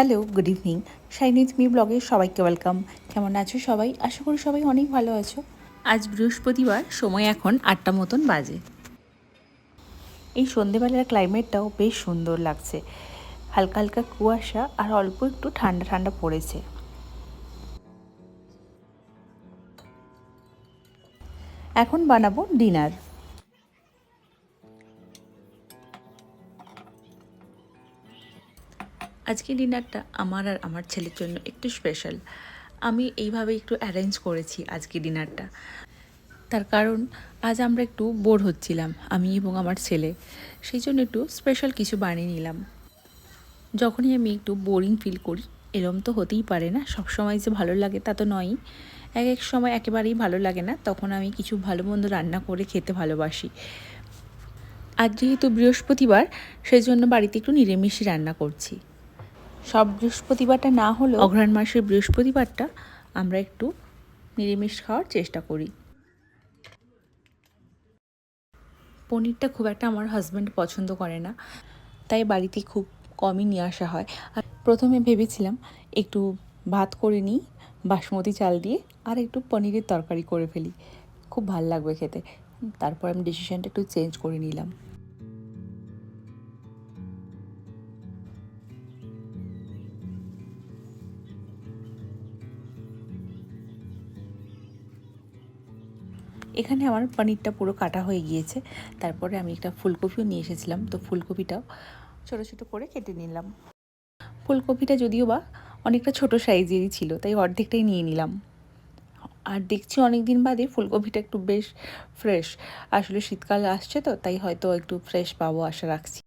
Hello good evening শাইনিজ মি ব্লগে সবাইকে ওয়েলকাম কেমন আছো সবাই? আশা করি সবাই অনেক ভালো আছো। আজ বৃহস্পতিবার, সময় এখন আটটা মতন বাজে। এই সন্ধেবেলার ক্লাইমেটটাও বেশ সুন্দর লাগছে। হালকা হালকা কুয়াশা আর অল্প একটু ঠান্ডা ঠান্ডা পড়েছে। এখন বানাবো ডিনার আজকে ডিনারটা আমার আর আমার ছেলের জন্য একটু স্পেশাল। আমি এইভাবে একটু অ্যারেঞ্জ করেছি আজকে ডিনারটা। তার কারণ, আজ আমরা একটু বোর হচ্ছিলাম, আমি এবং আমার ছেলে। সেই জন্য একটু স্পেশাল কিছু বানিয়ে নিলাম। যখনই আমি একটু বোরিং ফিল করি, এরম তো হতেই পারে না সব সময় যে ভালো লাগে তা তো নয়ই। এক এক সময় একেবারেই ভালো লাগে না, তখন আমি কিছু ভালো মন্দ রান্না করে খেতে ভালোবাসি। আজ যেহেতু বৃহস্পতিবার সেই জন্য বাড়িতে একটু নিরামিষই রান্না করছি। সব বৃহস্পতিবারটা না হলেও অঘ্রাণ মাসের বৃহস্পতিবারটা আমরা একটু নিরামিষ খাওয়ার চেষ্টা করি। পনিরটা খুব একটা আমার হাজব্যান্ড পছন্দ করে না, তাই বাড়িতে খুব কমই নিয়ে আসা হয়। আর প্রথমে ভেবেছিলাম একটু ভাত করে নিই, বাসমতি চাল দিয়ে, আর একটু পনিরের তরকারি করে ফেলি। খুব ভালো লাগবে খেতে। তারপর আমি ডিসিশানটা একটু চেঞ্জ করে নিলাম। এখানে আমার পনিরটা পুরো কাটা হয়ে গিয়েছে। তারপরে আমি একটা ফুলকপিও নিয়ে এসেছিলাম। তো ফুলকপিটাও ছোটো ছোটো করে কেটে নিলাম। ফুলকপিটা যদিও বা অনেকটা ছোট সাইজেরই ছিল, তাই অর্ধেকটাই নিয়ে নিলাম। আর দেখছি অনেক দিন বাদে ফুলকপিটা একটু বেশ ফ্রেশ আসলে শীতকাল আসছে তো, তাই হয়তো একটু ফ্রেশ পাবো আশা রাখছি।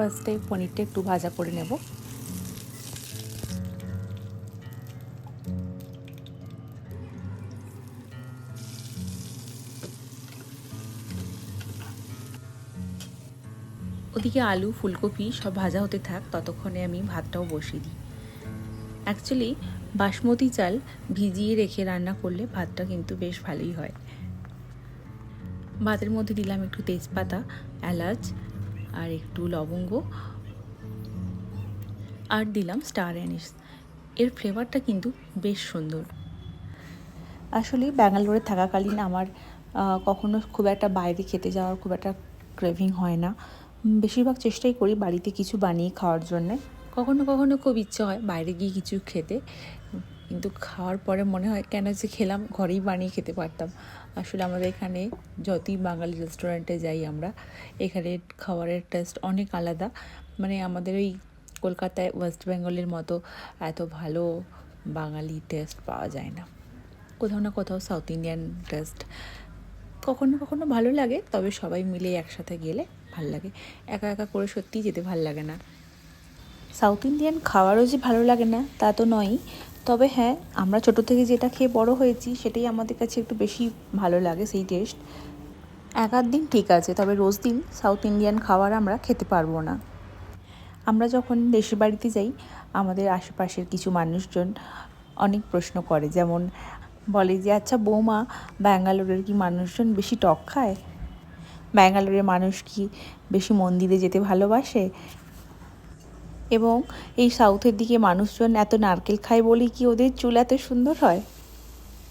ফার্স্টে পনিরটা একটু ভাজা করে নেব। ওদিকে আলু, ফুলকপি সব ভাজা হতে থাক, ততক্ষণে আমি ভাতটাও বসিয়ে দিই। অ্যাকচুয়ালি বাসমতি চাল ভিজিয়ে রেখে রান্না করলে ভাতটা কিন্তু বেশ ভালোই হয়। ভাতের মধ্যে দিলাম একটু তেজপাতা, এলাচ আর একটু লবঙ্গ। আর দিলাম স্টার অ্যানিস এর ফ্লেভারটা কিন্তু বেশ সুন্দর। আসলে ব্যাঙ্গালোরে থাকাকালীন আমার কখনো খুব একটা বাইরে খেতে যাওয়ার খুব একটা ক্রেভিং হয় না। বেশিরভাগ চেষ্টাই করি বাড়িতে কিছু বানিয়ে খাওয়ার জন্যে। কখনো কখনো খুব ইচ্ছে হয় বাইরে গিয়ে কিছু খেতে। কিন্তু খাওয়ার পরে মনে হয় কেন যে খেলাম, ঘরেই বানিয়ে খেতে পারতাম। আসলে আমাদের এখানে যতই বাঙালি রেস্টুরেন্টে যাই আমরা, এখানে খাবারের টেস্ট অনেক আলাদা। মানে আমাদের ওই কলকাতায় ওয়েস্ট বেঙ্গলের মতো এত ভালো বাঙালি টেস্ট পাওয়া যায় না। কোথাও না কোথাও সাউথ ইন্ডিয়ান টেস্ট কখনো কখনো ভালো লাগে, তবে সবাই মিলে একসাথে গেলে ভালো লাগে। একা একা করে সত্যিই যেতে ভালো লাগে না। সাউথ ইন্ডিয়ান খাবারও যে ভালো লাগে না, তা তো নয়ই। তবে হ্যাঁ আমরা ছোটো থেকে যেটা খেয়ে বড় হয়েছি, সেটাই আমাদের কাছে একটু বেশি ভালো লাগে সেই টেস্ট এক আধ দিন ঠিক আছে, তবে রোজ দিন সাউথ ইন্ডিয়ান খাবার আমরা খেতে পারব না। আমরা যখন দেশের বাড়িতে যাই, আমাদের আশেপাশের কিছু মানুষজন অনেক প্রশ্ন করে, যেমন বলে যে আচ্ছা বৌমা, ব্যাঙ্গালোরের কি মানুষজন বেশি টক খায়? ব্যাঙ্গালোরের মানুষ কি বেশি মন্দিরে যেতে ভালোবাসে? এবং এই সাউথের দিকে মানুষজন এত নারকেল খায় বলেই কি ওদের চুল এত সুন্দর হয়?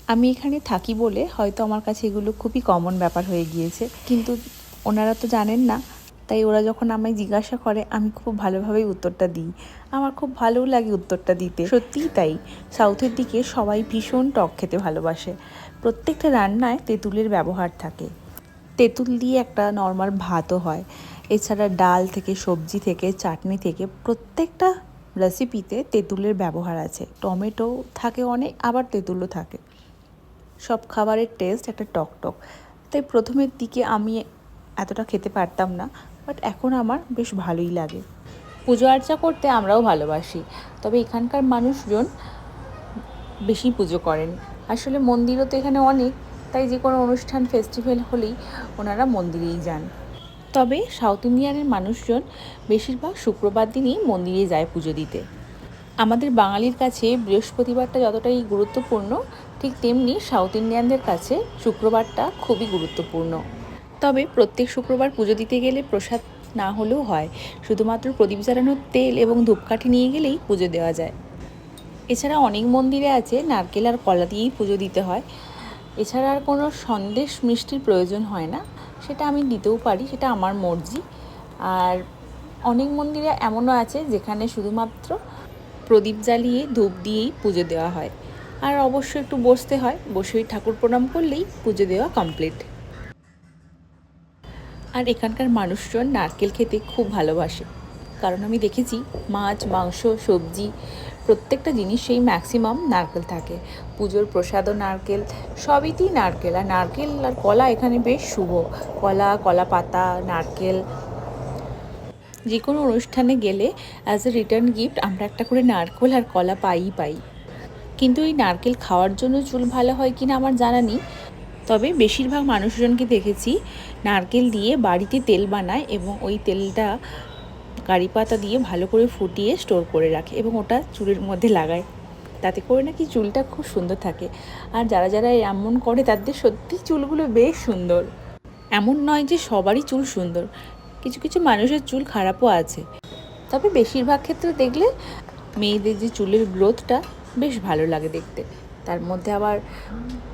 আমি এখানে থাকি বলে হয়তো আমার কাছে এগুলো খুবই কমন ব্যাপার হয়ে গিয়েছে। কিন্তু ওনারা তো জানেন না। তাই ওরা যখন আমায় জিজ্ঞাসা করে, আমি খুব ভালোভাবেই উত্তরটা দিই। আমার খুব ভালোও লাগে উত্তরটা দিতে। সত্যিই তাই। সাউথের দিকে সবাই ভীষণ টক খেতে ভালোবাসে। প্রত্যেকটা রান্নায় তেঁতুলের ব্যবহার থাকে। তেঁতুল দিয়ে একটা নর্মাল ভাতও হয়। এছাড়া ডাল থেকে, সবজি থেকে, চাটনি থেকে প্রত্যেকটা রেসিপিতে তেঁতুলের ব্যবহার আছে। টমেটো থাকে অনেক, আবার তেঁতুলও থাকে। সব খাবারের টেস্ট একটা টক টক তাই প্রথমের দিকে আমি এতটা খেতে পারতাম না বাট এখন আমার বেশ ভালোই লাগে। পুজো আর্চা করতে আমরাও ভালোবাসি, তবে এখানকার মানুষজন বেশি পুজো করেন। আসলে মন্দিরও তো এখানে অনেক, তাই যে কোনো অনুষ্ঠান ফেস্টিভ্যাল হলেই ওনারা মন্দিরেই যান। তবে সাউথ ইন্ডিয়ানের মানুষজন বেশিরভাগ শুক্রবার দিনই মন্দিরে যায় পুজো দিতে। আমাদের বাঙালির কাছে বৃহস্পতিবারটা যতটাই গুরুত্বপূর্ণ, ঠিক তেমনি সাউথ ইন্ডিয়ানদের কাছে শুক্রবারটা খুবই গুরুত্বপূর্ণ। তবে প্রত্যেক শুক্রবার পুজো দিতে গেলে প্রসাদ না হলেও হয়। শুধুমাত্র প্রদীপ জ্বালানোর তেল এবং ধূপকাঠি নিয়ে গেলেই পুজো দেওয়া যায়। এছাড়া অনেক মন্দিরে আছে নারকেল আর কলা দিয়েই পুজো দিতে হয়। এছাড়া আর কোনো সন্দেশ মিষ্টির প্রয়োজন হয় না। সেটা আমি দিতেও পারি, সেটা আমার মর্জি। আর অনেক মন্দিরে এমনও আছে যেখানে শুধুমাত্র প্রদীপ জ্বালিয়ে ধূপ দিয়েই পুজো দেওয়া হয়। আর অবশ্যই একটু বসতে হয় বসেই ঠাকুর প্রণাম করলেই পুজো দেওয়া কমপ্লিট আর এখানকার মানুষজন নারকেল খেতে খুব ভালোবাসে। কারণ আমি দেখেছি মাছ, মাংস, সবজি প্রত্যেকটা জিনিসেই ম্যাক্সিমাম নারকেল থাকে। পুজোর প্রসাদও নারকেল, সবইতেই নারকেল। আর নারকেল আর কলা এখানে বেশ শুভ। কলা কলা পাতা নারকেল যে কোনো অনুষ্ঠানে গেলে অ্যাজ এ রিটার্ন গিফট আমরা একটা করে নারকেল আর কলা পাই পাই। কিন্তু এই নারকেল খাওয়ার জন্য চুল ভালো হয় কি না আমার জানা নেই। তবে বেশিরভাগ মানুষজনকে দেখেছি নারকেল দিয়ে বাড়িতে তেল বানায় এবং ওই তেলটা কারি পাতা দিয়ে ভালো করে ফুটিয়ে স্টোর করে রাখে এবং ওটা চুলের মধ্যে লাগায়। তাতে করে নাকি চুলটা খুব সুন্দর থাকে। আর যারা যারা এমন করে, তাদের সত্যি চুলগুলো বেশ সুন্দর। এমন নয় যে সবারই চুল সুন্দর। কিছু কিছু মানুষের চুল খারাপও আছে। তবে বেশিরভাগ ক্ষেত্রে দেখলে মেয়েদের যে চুলের গ্রোথটা বেশ ভালো লাগে দেখতে। তার মধ্যে আবার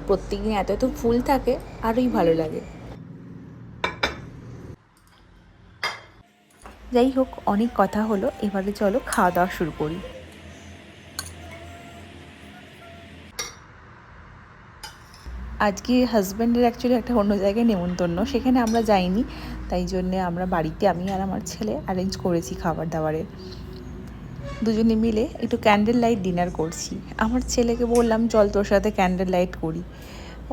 প্রত্যেকদিন এত এত ফুল থাকে, আরোই ভালো লাগে। যাই হোক, অনেক কথা হলো, এবারে চলো খাওয়া দাওয়া শুরু করি। আজকে হাজব্যান্ডের অ্যাকচুয়ালি একটা অন্য জায়গায় নেমন্তন্ন, সেখানে আমরা যাইনি, তাই জন্যে আমরা বাড়িতে আমি আর আমার ছেলে অ্যারেঞ্জ করেছি খাবার দাবারের দুজনে মিলে একটু ক্যান্ডেল লাইট ডিনার করছি। আমার ছেলেকে বললাম, চল তোর সাথে ক্যান্ডেল লাইট করি।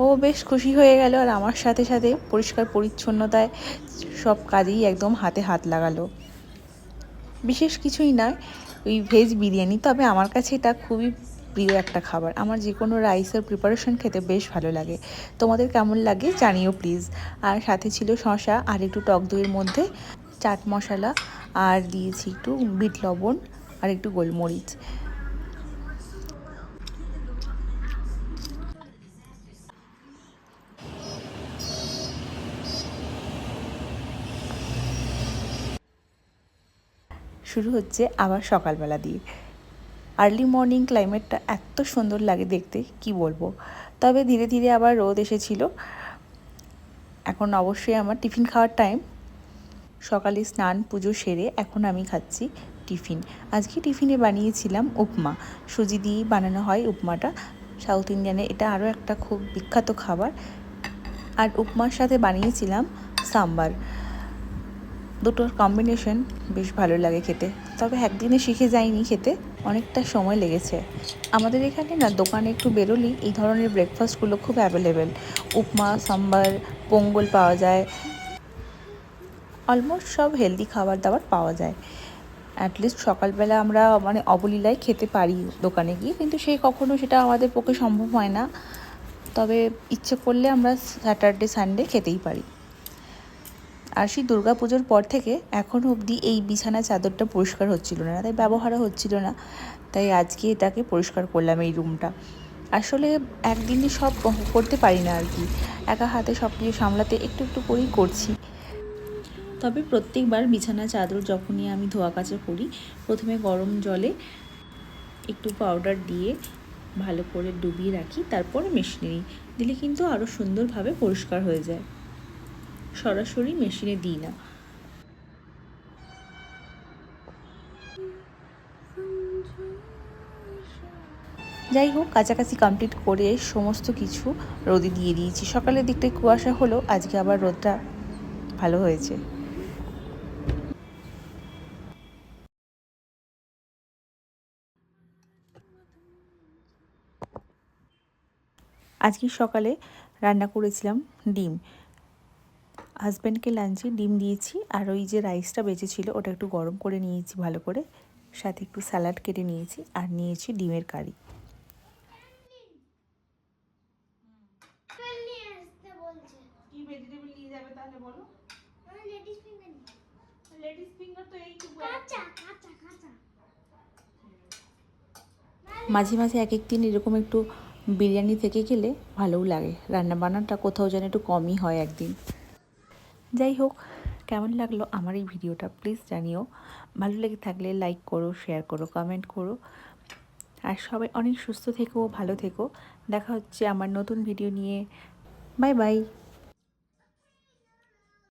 ও বেশ খুশি হয়ে গেল আর আমার সাথে সাথে পরিষ্কার পরিচ্ছন্নতায় সব কাজেই একদম হাতে হাত লাগালো। বিশেষ কিছুই নয় ওই ভেজ বিরিয়ানি। তবে আমার কাছে এটা খুবই প্রিয় একটা খাবার। আমার যে কোনো রাইসের প্রিপারেশন খেতে বেশ ভালো লাগে। তোমাদের কেমন লাগে জানিও প্লিজ আর সাথে ছিল শশা আর একটু টক দইয়ের মধ্যে চাট মশলা। আর দিয়েছি একটু বিট লবণ আর একটু গোলমরিচ। শুরু হচ্ছে আবার সকালবেলা দিয়ে। আর্লি মর্নিং ক্লাইমেটটা এত সুন্দর লাগে দেখতে, কি বলব? তবে ধীরে ধীরে আবার রোদ এসেছিল। এখন অবশ্যই আমার টিফিন খাওয়ার টাইম সকালে স্নান, পুজো সেরে এখন আমি খাচ্ছি টিফিন। আজকে টিফিনে বানিয়েছিলাম উপমা। সুজি দিয়েই বানানো হয় উপমাটা। সাউথ ইন্ডিয়ানে এটা আরও একটা খুব বিখ্যাত খাবার। আর উপমার সাথে বানিয়েছিলাম সাম্বার। দুটোর কম্বিনেশন বেশ ভালো লাগে খেতে। তবে একদিনে শিখে যাইনি খেতে, অনেকটা সময় লেগেছে। আমাদের এখানে না, দোকানে একটু বেরোলেই এই ধরনের ব্রেকফাস্টগুলো খুব অ্যাভেলেবেল উপমা, সাম্বার, পোঙ্গল পাওয়া যায়। অলমোস্ট সব হেলদি খাবার দাবার পাওয়া যায়। অ্যাটলিস্ট সকালবেলা আমরা মানে অবলীলায় খেতে পারি দোকানে গিয়ে, কিন্তু সেই কখনো সেটা আমাদের পক্ষে সম্ভব হয় না। তবে ইচ্ছে করলে আমরা স্যাটারডে সানডে খেতেই পারি। আর সেই দুর্গা পুজোর পর থেকে এখনও অবধি এই বিছানা চাদরটা পরিষ্কার হচ্ছিল না, তাই ব্যবহারও হচ্ছিল না। তাই আজকে এটাকে পরিষ্কার করলাম এই রুমটা। আসলে একদিনে সব করতে পারি না আর কি। একা হাতে সব কিছু সামলাতে একটু একটু করেই করছি। তবে প্রত্যেকবার বিছানা চাদর যখনই আমি ধোয়া কাচা করি, প্রথমে গরম জলে একটু পাউডার দিয়ে ভালো করে ডুবিয়ে রাখি, তারপরে মেশিনে নিই। দিলে কিন্তু আরও সুন্দরভাবে পরিষ্কার হয়ে যায়। সরাসরি মেশিনে দিই না। যাই হোক, কাছাকাছি কমপ্লিট করে সমস্ত কিছু রোদে দিয়ে দিয়েছি। সকালের দিকটায় কুয়াশা হলো, আজকে আবার রোদটা ভালো হয়েছে। আজকে সকালে রান্না করেছিলাম ডিম। হাজব্যান্ডকে লাঞ্চে ডিম দিয়েছি আর ওই যে রাইসটা বেঁচেছিল ওটা একটু গরম করে নিয়েছি ভালো করে। সাথে একটু স্যালাড কেটে নিয়েছি আর নিয়েছি ডিমের কারি। মাঝে মাঝে এক এক দিন এরকম একটু বিরিয়ানি থেকে গেলে ভালোও লাগে। রান্না বান্নাটা কোথাও যেন একটু কমই হয় একদিন। যাই হোক, কেমন লাগল আমার এই ভিডিওটা প্লিজ জানিও। ভালো লেগে থাকলে লাইক করো শেয়ার করো কমেন্ট করো। আর সবাই অনেক সুস্থ থেকো, ভালো থেকো। দেখা হচ্ছে আমার নতুন ভিডিও নিয়ে। Bye bye